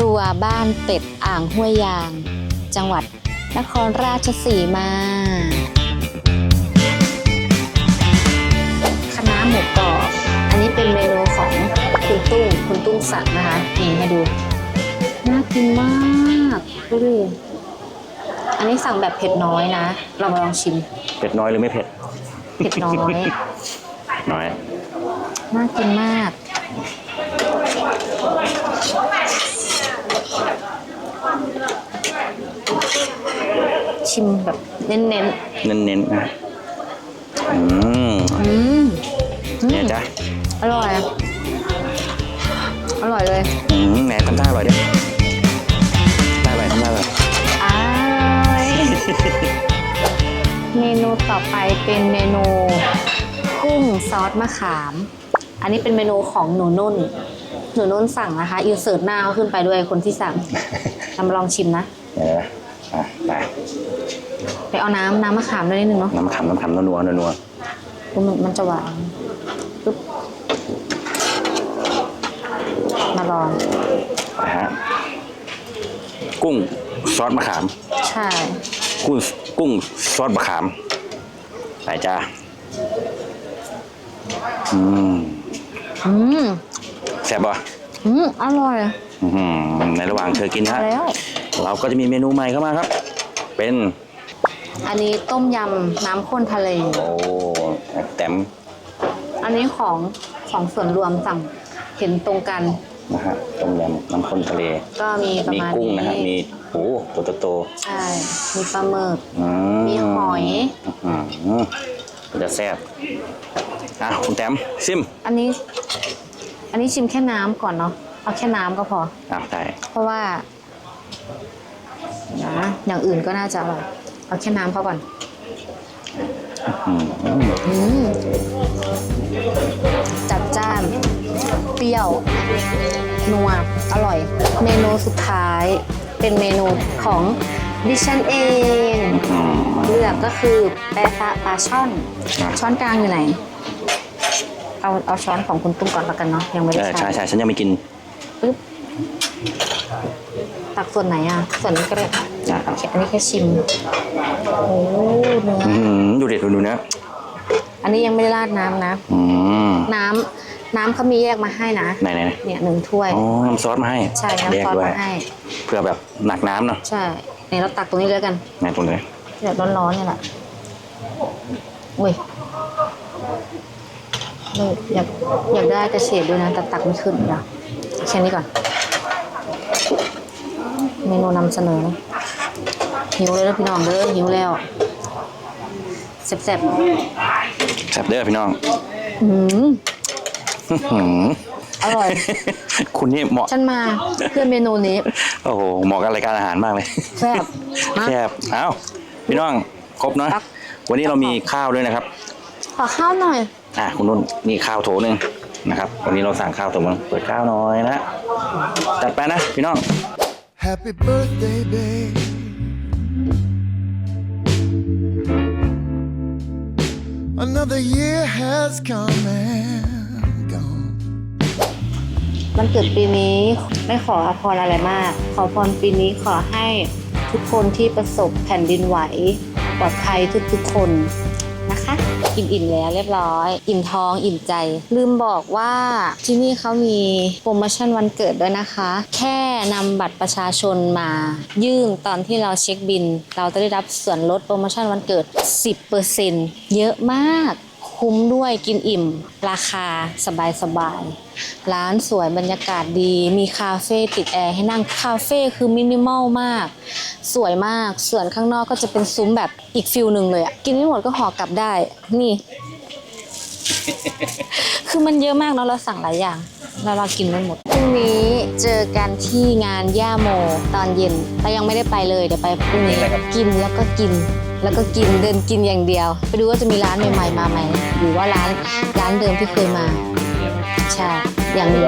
รัวบ้านเป็ดอ่างห้วยยาง จังหวัดนครราชสีมาคณะน้าหมูกรอบ อันนี้เป็นเมนูของคุณตุ้งคุณตุ้งสั่งนะคะนี่ให้ดู น่ากินมากดูดิอันนี้สั่งแบบเผ็ดน้อยนะ เรามาลองชิม เผ็ดน้อยหรือไม่เผ็ด เผ็ดน้อย น้อย น่ากินมาก ชิมแบบเน้นเน้นๆนะอืมๆอืมอืมเนี่ยจ้ะอร่อย อร่อยเลย อืมแหนทำท่าอร่อยดิได้ไปทำท่าอร่อยอร่อย เมนูต่อไปเป็นเมนูกุ้งซอสมะขาม อันนี้เป็นเมนูของหนูนุ่น หนูนุ่นสั่งนะคะอินเสิร์ตหน้าเขาขึ้นไปด้วยคนที่สั่งเรามาลองชิมนะ เอออะไปไป เอาน้ำน้ำมะขามด้วยนิดนึงเนาะน้ำขำน้ำขำนัวๆนัวมันมันจะหวานปึ๊บมาลองๆนะฮะกุ้งซอสมะขาม ใช่ กุ้งกุ้งซอสมะขามไปจ้าอืมอืมแซ่บป่ะอืมอร่อยอื้อหือในระหว่างเธอกินนะมาแล้ว เราก็จะมีเมนูใหม่เข้ามาครับ เป็น อันนี้ต้มยำน้ำข้นทะเล โอ้แต้มอันนี้ของของส่วนรวมสั่งเห็นตรงกัน นะฮะต้มยำน้ำข้นทะเล ก็มีประมีมาณกุ้งนี้นะฮะมีโอ้ตัวโตใช่มีปลาหมึก ๆอืมีหอย อื้อหือมันจะแซ่บอะคุณแต้มซิมอันนี้ อันนี้ชิมแค่น้ำก่อนเนาะเอาแค่น้ำก็พอ อะได้เพราะว่านะอย่างอื่นก็น่าจะอร่อย เอาแค่น้ำเขาก่อนอืมอืมจัดจ้าน เปรี้ยว นัว อร่อย เมนูสุดท้าย เป็นเมนูของดิฉันเองอืมเลือกก็คือแปะซะปลาช่อนอะช้อนกลางอยู่ไหน เอาเอาช้อนของคุณตุ้มก่อนแล้วกันเนาะยังไม่เอได้อใช่ใช้ใช่ฉันยังไม่กินปึ๊บ ตักส่วนไหนอะ ส่วนนี้ก็ได้อะโอเคอันนี้แค่ชิม โอ้เนื้ออืมดูเด็ดดูดูนะอันนี้ยังไม่ได้ราดน้ำนะ อืมน้ำน้ำเขามีแยกมาให้นะ ไหนไหนไหนเนี่ยหนึ่งถ้วย อ๋อน้ำซอสมาให้ใช่แยน้ำกซอสด้วยมาให้ เพื่อแบบหนักน้ำเนาะใช่เนี่ยเราตักตรงนี้เลยแล้วกันไหนตรงไหนแบบร้อนๆเนี่ยแหละอุ้ยเอออยากอยากได้กระเฉดด้วยนะแต่ตักไม่ขึ้นเดี๋ยวแค่นี้ก่อน เมนูนำเสนอนะหิวเลยแล้วพี่น้องเด้อหิวแล้วแซ่บแซ่บเด้อพี่น้อง ๆอืมอื้อหืออร่อย คุณนี่เหมาะ ฉันมาเพื่อเมนูนี้โอ้โห เหมาะกับรายการอาหารมากเลย แซ่บมา แซ่บเอ้าพี่น้อง ครบเนาะ ครับ วันนี้เรามีข้าวด้วยนะครับ ขอข้าวหน่อย อะคุณนุ่นนี่ข้าวโถหนึ่งนะครับ วันนี้เราสั่งข้าวโถมาเปิดข้าวหน่อยนะจัดไปนะพี่น้อง Happy birthday, babe. Another year has come and gone. มันเกิดปีนี้ไม่ขออภรอะไรมาก ขอพรปีนี้ขอให้ทุกคนที่ประสบแผ่นดินไหว ปลอดภัยทุกๆคน นะคะอิ่มอิ่มๆแล้วเรียบร้อย อิ่มท้องอิ่มใจ ลืมบอกว่าที่นี่เขามีโปรโมชั่นวันเกิดด้วยนะคะ แค่นำบัตรประชาชนมายื่นตอนที่เราเช็คบิน เราจะได้รับส่วนลดโปรโมชั่นวันเกิด 10%เยอะมากคุ้มด้วยกินอิ่ม ราคาสบายสบายๆร้านสวยบรรยากาศดี มีคาเฟ่ติดแอร์ให้นั่งคาเฟ่คือมินิมอลมาก สวยมาก ส่วนข้างนอกก็จะเป็นซุ้มแบบอีกฟิลหนึ่งเลยอะกินไม่หมดก็ห่อกลับได้ นี่ คือมันเยอะมากเนาะเราสั่งหลายอย่างแล้วเรากินไม่หมดพรุ่งนี้เจอกันที่งานย่าโมตอนเย็นเรายังไม่ได้ไปเลยเดี๋ยวไปพรุ่งนี้กินแล้วก็กิน แล้วก็กินเดินกินอย่างเดียว ไปดูว่าจะมีร้านใหม่ๆมาไหมหรือว่าร้านร้านเดิมที่เคยมาใช่อย่างนี้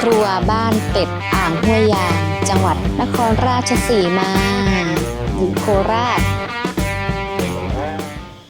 ครัวบ้านเป็ดอ่างห้วยยาง จังหวัดนครราชสีมาอยู่โคราช